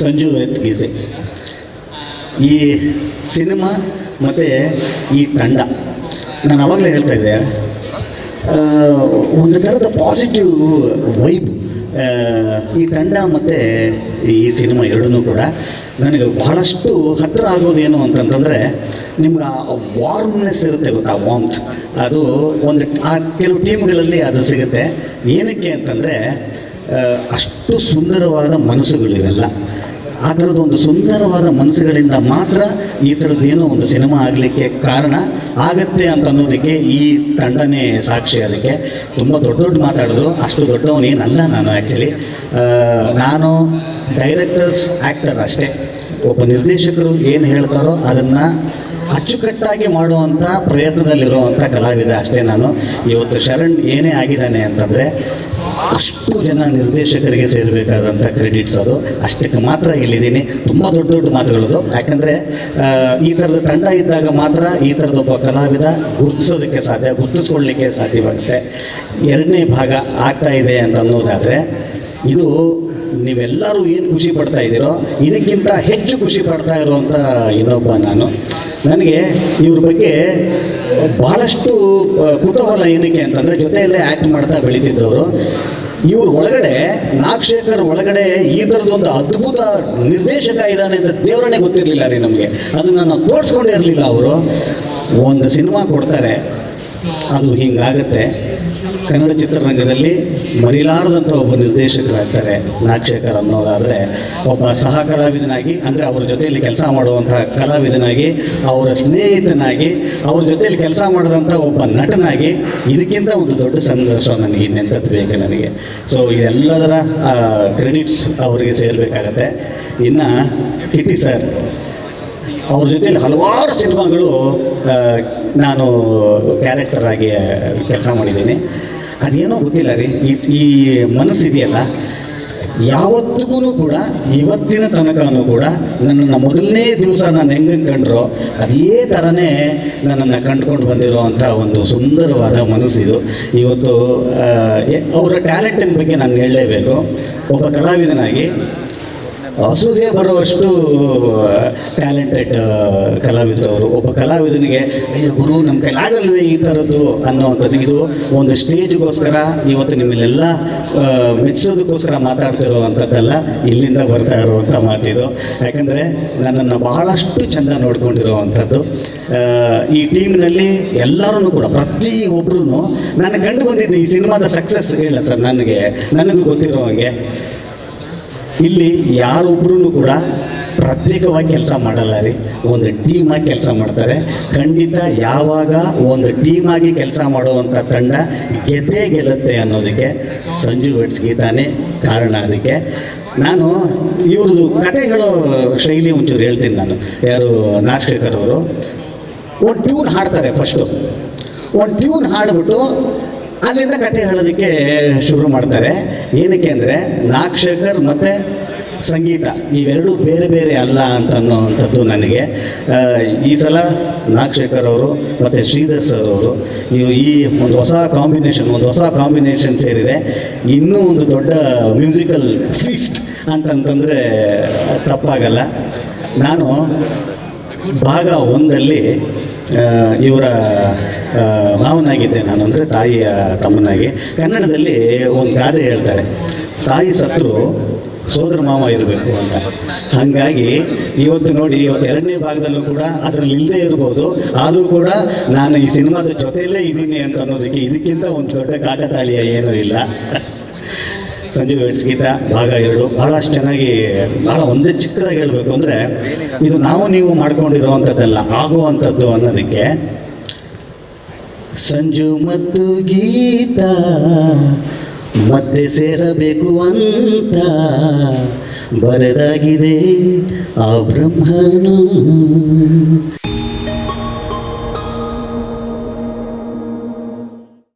ಸಂಜು ಗೀಸೆ. ಈ ಸಿನಿಮಾ ಮತ್ತು ಈ ತಂಡ. ನಾನು ಅವಾಗಲೇ ಹೇಳ್ತಾ ಇದ್ದೆ ಒಂದು ಥರದ ಪಾಸಿಟಿವ್ ವೈಬ್ ಈ ತಂಡ ಮತ್ತು ಈ ಸಿನಿಮಾ ಎರಡೂ ಕೂಡ ನನಗೆ ಬಹಳಷ್ಟು ಹತ್ತಿರ ಆಗೋದೇನು ಅಂತಂತಂದರೆ, ನಿಮ್ಗೆ ಆ ವಾರ್ಮ್ನೆಸ್ ಇರುತ್ತೆ ಗೊತ್ತಾ ವಾಮ್ತ್ ಅದು ಒಂದು ಆ ಕೆಲವು ಟೀಮ್ಗಳಲ್ಲಿ ಅದು ಸಿಗುತ್ತೆ. ಏನಕ್ಕೆ ಅಂತಂದರೆ ಅಷ್ಟು ಸುಂದರವಾದ ಮನಸ್ಸುಗಳಿವೆಲ್ಲ. ಆ ಥರದ ಸುಂದರವಾದ ಮನಸ್ಸುಗಳಿಂದ ಮಾತ್ರ ಈ ಥರದ್ದೇನೋ ಒಂದು ಸಿನಿಮಾ ಆಗಲಿಕ್ಕೆ ಕಾರಣ ಆಗತ್ತೆ ಅಂತ ಅನ್ನೋದಕ್ಕೆ ಈ ತಂಡನೇ ಸಾಕ್ಷಿ ಅದಕ್ಕೆ. ತುಂಬ ದೊಡ್ಡ ದೊಡ್ಡ ಮಾತಾಡಿದ್ರು. ಅಷ್ಟು ದೊಡ್ಡವನೇನಲ್ಲ ನಾನು ಆ್ಯಕ್ಚುಲಿ ನಾನು ಡೈರೆಕ್ಟರ್ಸ್ ಆ್ಯಕ್ಟರ್ ಅಷ್ಟೇ. ಒಬ್ಬ ನಿರ್ದೇಶಕರು ಏನು ಹೇಳ್ತಾರೋ ಅದನ್ನು ಅಚ್ಚುಕಟ್ಟಾಗಿ ಮಾಡುವಂಥ ಪ್ರಯತ್ನದಲ್ಲಿರುವಂಥ ಕಲಾವಿದ ಅಷ್ಟೇ ನಾನು. ಇವತ್ತು ಶರಣ್ ಏನೇ ಆಗಿದ್ದಾನೆ ಅಂತಂದರೆ ಅಷ್ಟು ಜನ ನಿರ್ದೇಶಕರಿಗೆ ಸೇರಬೇಕಾದಂಥ ಕ್ರೆಡಿಟ್ಸ್ ಅದು. ಅಷ್ಟಕ್ಕೆ ಮಾತ್ರ ಇಲ್ಲಿದ್ದೀನಿ. ತುಂಬ ದೊಡ್ಡ ದೊಡ್ಡ ಮಾತುಗಳದು. ಯಾಕಂದರೆ ಈ ಥರದ ತಂಡ ಇದ್ದಾಗ ಮಾತ್ರ ಈ ಥರದ ಒಬ್ಬ ಕಲಾವಿದ ಗುರುತಿಸೋದಕ್ಕೆ ಸಾಧ್ಯ, ಗುರುತಿಸ್ಕೊಳ್ಳಿಕ್ಕೆ ಸಾಧ್ಯವಾಗುತ್ತೆ. ಎರಡನೇ ಭಾಗ ಆಗ್ತಾ ಇದೆ ಅಂತ ಅನ್ನೋದಾದರೆ, ಇದು ನೀವೆಲ್ಲರೂ ಏನು ಖುಷಿ ಪಡ್ತಾ ಇದ್ದೀರೋ, ಇದಕ್ಕಿಂತ ಹೆಚ್ಚು ಖುಷಿ ಪಡ್ತಾ ಇರುವಂಥ ಇನ್ನೊಬ್ಬ ನಾನು. ನನಗೆ ಇವ್ರ ಬಗ್ಗೆ ಬಹಳಷ್ಟು ಕುತೂಹಲ ಏನಕ್ಕೆ ಅಂತಂದರೆ ಜೊತೆಯಲ್ಲೇ ಆ್ಯಕ್ಟ್ ಮಾಡ್ತಾ ಬೆಳೀತಿದ್ದವರು. ಇವ್ರ ಒಳಗಡೆ, ನಾಗಶೇಖರ್ ಒಳಗಡೆ ಈ ಥರದೊಂದು ಅದ್ಭುತ ನಿರ್ದೇಶಕ ಇದ್ದಾನೆ ಅಂತ ದೇವರನ್ನೇ ಗೊತ್ತಿರಲಿಲ್ಲ ರೀ ನಮಗೆ. ಅದನ್ನು ನಾವು ತೋರಿಸ್ಕೊಂಡೇ ಇರಲಿಲ್ಲ ಅವರು. ಒಂದು ಸಿನಿಮಾ ಕೊಡ್ತಾರೆ. ಅದು ಹಿಂಗಾಗತ್ತೆ. ಕನ್ನಡ ಚಿತ್ರರಂಗದಲ್ಲಿ ಮರಿಲಾರದಂಥ ಒಬ್ಬ ನಿರ್ದೇಶಕರಾಗ್ತಾರೆ. ನಾಗಶೇಖರ್ ಅನ್ನೋದಾದರೆ ಒಬ್ಬ ಸಹ ಕಲಾವಿದನಾಗಿ ಅಂದರೆ ಅವ್ರ ಜೊತೆಯಲ್ಲಿ ಕೆಲಸ ಮಾಡುವಂಥ ಕಲಾವಿದನಾಗಿ, ಅವರ ಸ್ನೇಹಿತನಾಗಿ, ಅವ್ರ ಜೊತೆಯಲ್ಲಿ ಕೆಲಸ ಮಾಡಿದಂಥ ಒಬ್ಬ ನಟನಾಗಿ, ಇದಕ್ಕಿಂತ ಒಂದು ದೊಡ್ಡ ಸಂಘರ್ಷ ನನಗೆ ಇನ್ನೆಂಥದ್ದು ಬೇಕು ನನಗೆ. ಸೊ ಇದೆಲ್ಲದರ ಕ್ರೆಡಿಟ್ಸ್ ಅವರಿಗೆ ಸೇರಬೇಕಾಗತ್ತೆ. ಇನ್ನು ಕಿಟಿ ಸರ್ ಅವ್ರ ಜೊತೆಲಿ ಹಲವಾರು ಸಿನಿಮಾಗಳು ನಾನು ಕ್ಯಾರೆಕ್ಟರ್ ಆಗಿ ಕೆಲಸ ಮಾಡಿದ್ದೀನಿ. ಅದೇನೋ ಗೊತ್ತಿಲ್ಲ ರೀ, ಈ ಈ ಮನಸ್ಸಿದೆಯಲ್ಲ. ಯಾವತ್ತಿಗೂ ಕೂಡ, ಇವತ್ತಿನ ತನಕನೂ ಕೂಡ ನನ್ನನ್ನು ಮೊದಲನೇ ದಿವಸ ನಾನು ಹೆಂಗೆ ಕಂಡ್ರೋ, ಅದೇ ಥರನೇ ನನ್ನನ್ನು ಕಂಡ್ಕೊಂಡು ಬಂದಿರೋ ಅಂಥ ಒಂದು ಸುಂದರವಾದ ಮನಸ್ಸಿದು. ಇವತ್ತು ಅವರ ಟ್ಯಾಲೆಂಟಿನ ಬಗ್ಗೆ ನಾನು ಹೇಳಲೇಬೇಕು. ಒಬ್ಬ ಕಲಾವಿದನಾಗಿ ಅಸೂಯೆ ಬರುವಷ್ಟು ಟ್ಯಾಲೆಂಟೆಡ್ ಕಲಾವಿದರು ಅವರು. ಒಬ್ಬ ಕಲಾವಿದನಿಗೆ, ಅಯ್ಯೋ ಗುರು ನಮ್ಮ ಕೈಲಾಗಲ್ವೇ ಈ ಥರದ್ದು? ಅನ್ನೋವಂಥದ್ದು ಇದು ಒಂದು ಸ್ಟೇಜ್ಗೋಸ್ಕರ ಇವತ್ತು ನಿಮ್ಮಲ್ಲೆಲ್ಲ ಮೆಚ್ಚೋದಕ್ಕೋಸ್ಕರ ಮಾತಾಡ್ತಿರುವಂಥದ್ದಲ್ಲ ಇಲ್ಲಿಂದ ಬರ್ತಾ ಇರುವಂಥ ಮಾತಿದು. ಯಾಕಂದರೆ ನನ್ನನ್ನು ಬಹಳಷ್ಟು ಚೆಂದ ನೋಡ್ಕೊಂಡಿರುವಂಥದ್ದು. ಈ ಟೀಮ್ನಲ್ಲಿ ಎಲ್ಲರೂ ಕೂಡ, ಪ್ರತಿ ಪ್ರತಿಯೊಬ್ಬರೂ ನಾನು ಕಂಡು ಬಂದಿದ್ದೆ ಈ ಸಿನಿಮಾದ ಸಕ್ಸಸ್ ಇಲ್ಲ ಸರ್, ನನಗೆ, ನನಗೂ ಗೊತ್ತಿರೋ ಹಾಗೆ. ಇಲ್ಲಿ ಯಾರೊಬ್ಬರೂ ಕೂಡ ಪ್ರತ್ಯೇಕವಾಗಿ ಕೆಲಸ ಮಾಡಲ್ಲ ರೀ. ಒಂದು ಟೀಮಾಗಿ ಕೆಲಸ ಮಾಡ್ತಾರೆ. ಖಂಡಿತ ಯಾವಾಗ ಒಂದು ಟೀಮಾಗಿ ಕೆಲಸ ಮಾಡುವಂಥ ತಂಡ ಗೆದ್ದೇ ಗೆಲ್ಲುತ್ತೆ ಅನ್ನೋದಕ್ಕೆ ಸಂಜು ವೆಟ್ಸ್ ಗೀತಾನೇ ಕಾರಣ ಅದಕ್ಕೆ. ನಾನು ಇವ್ರದ್ದು ಕತೆಗಳು ಶೈಲಿ ಒಂಚೂರು ಹೇಳ್ತೀನಿ ನಾನು. ಯಾರು ನಾಗಶೇಖರ್ ಅವರು ಒಂದು ಟ್ಯೂನ್ ಹಾಡ್ತಾರೆ ಫಸ್ಟು ಒಂದು ಟ್ಯೂನ್ ಹಾಡ್ಬಿಟ್ಟು ಅಲ್ಲಿಂದ ಕತೆ ಹೇಳೋದಕ್ಕೆ ಶುರು ಮಾಡ್ತಾರೆ. ಏನಕ್ಕೆ ಅಂದರೆ ನಾಗಶೇಖರ್ ಮತ್ತು ಸಂಗೀತ, ಇವೆರಡೂ ಬೇರೆ ಬೇರೆ ಅಲ್ಲ ಅಂತ ಅನ್ನೋವಂಥದ್ದು ನನಗೆ ಈ ಸಲ ನಾಗಶೇಖರ್ ಅವರು ಮತ್ತು ಶ್ರೀಧರ್ ಸರ್ ಅವರು, ಇವು ಈ ಒಂದು ಹೊಸ ಕಾಂಬಿನೇಷನ್, ಒಂದು ಹೊಸ ಕಾಂಬಿನೇಷನ್ ಸೇರಿದೆ. ಇನ್ನೂ ಒಂದು ದೊಡ್ಡ ಮ್ಯೂಸಿಕಲ್ ಫೀಸ್ಟ್ ಅಂತಂತಂದರೆ ತಪ್ಪಾಗಲ್ಲ. ನಾನು ಭಾಗ ಒಂದಲ್ಲಿ ಇವರ ಮಾವನಾಗಿದ್ದೆ ನಾನು ಅಂದರೆ ತಾಯಿಯ ತಮ್ಮನಾಗಿ. ಕನ್ನಡದಲ್ಲಿ ಒಂದು ಗಾದೆ ಹೇಳ್ತಾರೆ, ತಾಯಿ ಸತ್ರು ಸೋದರ ಮಾವ ಇರಬೇಕು ಅಂತ. ಹಾಗಾಗಿ ಇವತ್ತು ನೋಡಿ, ಇವತ್ತು ಎರಡನೇ ಭಾಗದಲ್ಲೂ ಕೂಡ ಅದರಲ್ಲಿ ಇಲ್ಲದೆ ಇರ್ಬೋದು. ಆದರೂ ಕೂಡ ನಾನು ಈ ಸಿನಿಮಾದ ಜೊತೆಯಲ್ಲೇ ಇದ್ದೀನಿ ಅಂತ ಅನ್ನೋದಕ್ಕೆ ಇದಕ್ಕಿಂತ ಒಂದು ದೊಡ್ಡ ಕಾಕತಾಳೀಯ ಏನೂ ಇಲ್ಲ. ಸಂಜೀವ್ ವೆಟ್ಸ್ ಗೀತ, ಭಾಗ ಎರಡು. ಭಾಳಷ್ಟು ಚೆನ್ನಾಗಿ ಭಾಳ ಒಂದೇ ಚಿಕ್ಕದಾಗಿ ಹೇಳಬೇಕು ಅಂದರೆ, ಇದು ನಾವು ನೀವು ಮಾಡ್ಕೊಂಡಿರೋವಂಥದ್ದಲ್ಲ, ಆಗುವಂಥದ್ದು ಅನ್ನೋದಕ್ಕೆ ಸಂಜು ಮತ್ತು ಗೀತಾ ಮತ್ತೆ ಸೇರಬೇಕು ಅಂತ ಬರೆದಾಗಿದೆ ಆ ಬ್ರಹ್ಮನು.